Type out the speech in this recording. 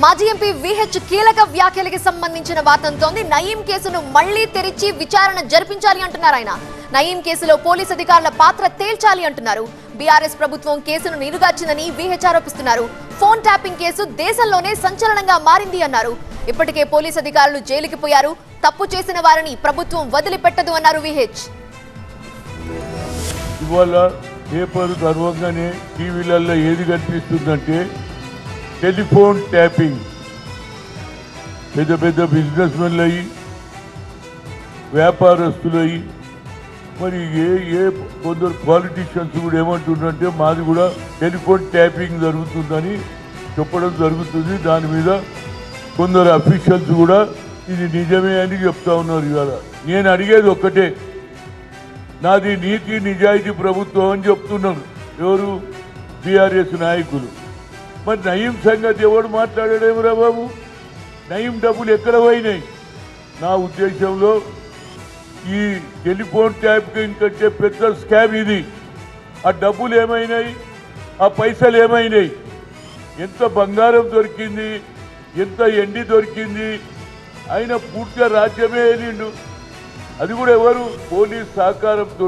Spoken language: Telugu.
మాజీ ఎంపీ విహెచ్ కీలక వ్యాఖ్యలకి సంబంధించిన వార్తంతోంది నయీం కేసును మళ్ళీ తెరిచి విచారణ జరిపించాలి అంటున్నారు ఆయన. నయీం కేసులో పోలీస్ అధికారుల పాత్ర తేల్చాలి అంటున్నారు. బీఆర్ఎస్ ప్రభుత్వం కేసును నిరుగార్చిందని విహెచ్ ఆరోపిస్తున్నారు. ఫోన్ ట్యాపింగ్ కేసు దేశంలోనే సంచలనంగా మారింది అన్నారు. ఇప్పటికే పోలీస్ అధికారులు జైలుకి పోయారు. తప్పు చేసిన వారిని ప్రభుత్వం వదిలిపెట్టదు అన్నారు విహెచ్. ఇవాళ పేపర్ గర్వంగానే టీవీలలో ఏది కనిపిస్తుందంటే టెలిఫోన్ ట్యాపింగ్. పెద్ద పెద్ద బిజినెస్ మెన్లు అయ్యి వ్యాపారస్తులు అయ్యి మరి ఏ ఏ కొందరు పాలిటీషియన్స్ కూడా ఏమంటున్నారంటే మాది కూడా టెలిఫోన్ ట్యాపింగ్ జరుగుతుందని చెప్పడం జరుగుతుంది. దాని మీద కొందరు అఫీషియల్స్ కూడా ఇది నిజమే అని చెప్తా ఉన్నారు ఇవాళ. నేను అడిగేది ఒక్కటే నాది నీతి నిజాయితీ ప్రభుత్వం అని చెప్తున్నారు ఎవరు? బీఆర్ఎస్ నాయకులు. మరి నయీం సంగతి ఎవడు మాట్లాడాడేమిరా బాబు? నయీం డబ్బులు ఎక్కడ పోయినాయి? నా ఉద్దేశంలో ఈ టెలిఫోన్ ట్యాపింగ్ కంటే పెద్ద స్కామ్ ఇది. ఆ డబ్బులు ఏమైనాయి? ఆ పైసలు ఏమైనాయి? ఎంత బంగారం దొరికింది? ఎంత ఎండి దొరికింది? ఆయన పూర్తిగా రాజ్యమే వెళ్ళిండు అది కూడా ఎవరు? పోలీస్ సహకారంతో